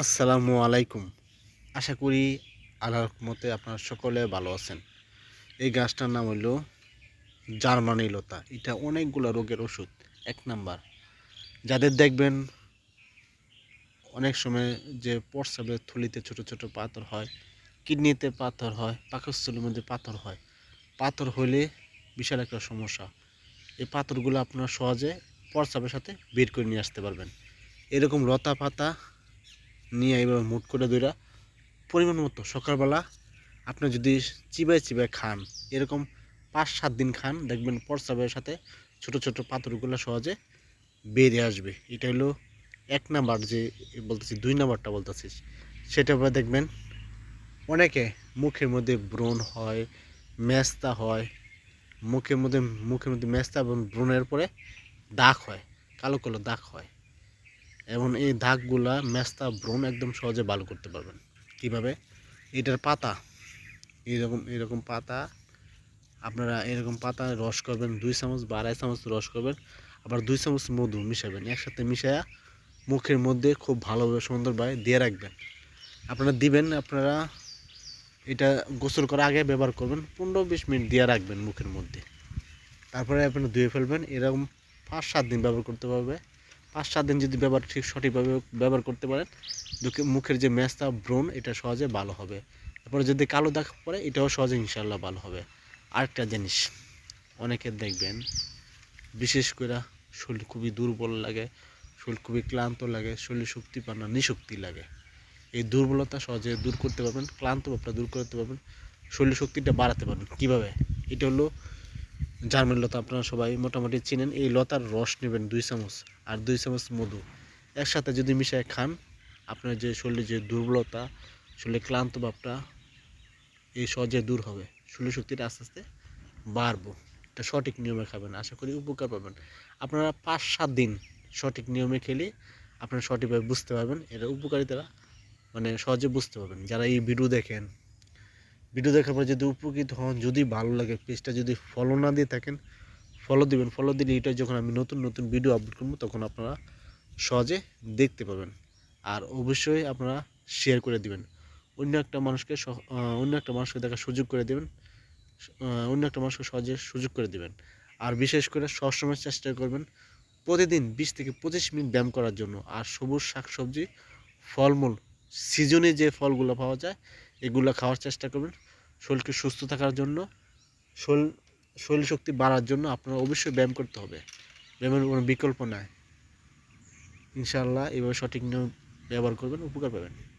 আসসালামু আলাইকুম। আশা করি আল্লাহর মতে আপনারা সকলে ভালো আছেন। এই গাছটার নাম হলো জার্মানি লতা। এটা অনেকগুলো রোগের ওষুধ, এক নাম্বার। যাদের দেখবেন, অনেক সময় যে প্রস্রাবের থলিতে ছোট ছোট পাথর হয়, কিডনিতে পাথর হয়, পাকস্থলীর মধ্যে পাথর হয়, পাথর হলে বিশাল একটা সমস্যা। এই পাথরগুলো আপনারা সহজে প্রস্রাবের সাথে বের করে নিয়ে আসতে পারবেন। এরকম লতা পাতা নিয়ে এবার মুট করে দইরা পরিমাণ মতো সকালবেলা আপনি যদি চিবায় চিবায় খান, এরকম পাঁচ সাত দিন খান, দেখবেন প্রস্রাবের সাথে ছোট ছোট পাথরগুলো সহজে বেরিয়ে আসবে। এটা হলো এক নাম্বার যে বলতেছি, দুই নাম্বারটা বলতেছি। সেটা পরে দেখবেন অনেকে মুখের মধ্যে ব্রণ হয়, মেস্তা হয়, মুখের মধ্যে মুখের মধ্যে মেস্তা এবং ব্রণের পরে দাগ হয়, কালো কালো দাগ হয়। এবং এই দাগগুলা মেস্তা ব্রণ একদম সহজে ভালো করতে পারবেন। কীভাবে? এটার পাতা। এরকম এরকম পাতা। আপনারা এরকম পাতা রস করবেন, দুই চামচ বা আড়াই চামচ রস করবেন, আবার দুই চামচ মধু মিশাবেন। একসাথে মিশায়া মুখের মধ্যে খুব ভালোভাবে সুন্দরভাবে দিয়ে রাখবেন। আপনারা দিবেন, আপনারা এটা গোসল করার আগে ব্যবহার করবেন, পনেরো বিশ মিনিট দিয়ে রাখবেন মুখের মধ্যে। তারপরে আপনি ধুয়ে ফেলবেন, এরকম পাঁচ সাত দিন ব্যবহার করতে পারবে পাঁচ সাত দিন যদি ব্যবহার ঠিক সঠিকভাবে ব্যবহার করতে পারেন মুখের যে ম্যাচটা ব্রণ, এটা সহজে ভালো হবে। তারপরে যদি কালো দাগ পড়ে, এটাও সহজে ইনশাল্লাহ ভালো হবে। আরেকটা জিনিস, অনেকে দেখবেন, বিশেষ করে শরীর খুবই দুর্বল লাগে, শরীর খুবই ক্লান্ত লাগে, শরীর শক্তি পান না, নিশক্তি লাগে। এই দুর্বলতা সহজে দূর করতে পারবেন, ক্লান্ত ভাবটা দূর করতে পারবেন শরীর শক্তিটা বাড়াতে পারবেন। কীভাবে? এটা হলো জার্মান লতা আপনারা সবাই মোটামুটি চিনেন। এই লতার রস নেবেন দুই চামচ আর দুই চামচ মধু। একসাথে যদি মিশিয়ে খান, আপনার যে শরীরে যে দুর্বলতা, শরীরে ক্লান্ত ভাবটা, এই সহজে দূর হবে। শরীর শক্তিটা আস্তে আস্তে বাড়বো। এটা সঠিক নিয়মে খাবেন, আশা করি উপকার পাবেন। আপনারা পাঁচ সাত দিন সঠিক নিয়মে খেলে আপনারা সঠিকভাবে বুঝতে পারবেন, এর উপকারিতারা মানে সহজে বুঝতে পারবেন। যারা এই ভিডিও দেখেন ভিডিও দেখার পর যদি উপকৃত হন, যদি ভালো লাগে পেজটা যদি ফলো না দিয়ে থাকেন ফলো দিবেন ফলো দিলে এটা যখন আমি নতুন নতুন ভিডিও আপলোড করব, তখন আপনারা সহজে দেখতে পাবেন। আর অবশ্যই আপনারা শেয়ার করে দিবেন। অন্য একটা মানুষকে অন্য একটা মানুষকে দেখার সুযোগ করে দেবেন অন্য একটা মানুষকে সহজে সুযোগ করে দেবেন। আর বিশেষ করে সবসময় চেষ্টা করবেন প্রতিদিন বিশ থেকে পঁচিশ মিনিট ব্যায়াম করার জন্য। আর সবুজ শাকসবজি, ফলমূল সিজনে যে ফলগুলো পাওয়া যায় এগুলো খাওয়ার চেষ্টা করবেন। শরীরকে সুস্থ থাকার জন্য, শরীর শরীর শক্তি বাড়ার জন্য আপনার অবশ্যই ব্যায়াম করতে হবে। ব্যায়ামের কোনো বিকল্প নাই। ইনশাল্লাহ এভাবে সঠিক নিয়ম ব্যবহার করবেন, উপকার পাবেন।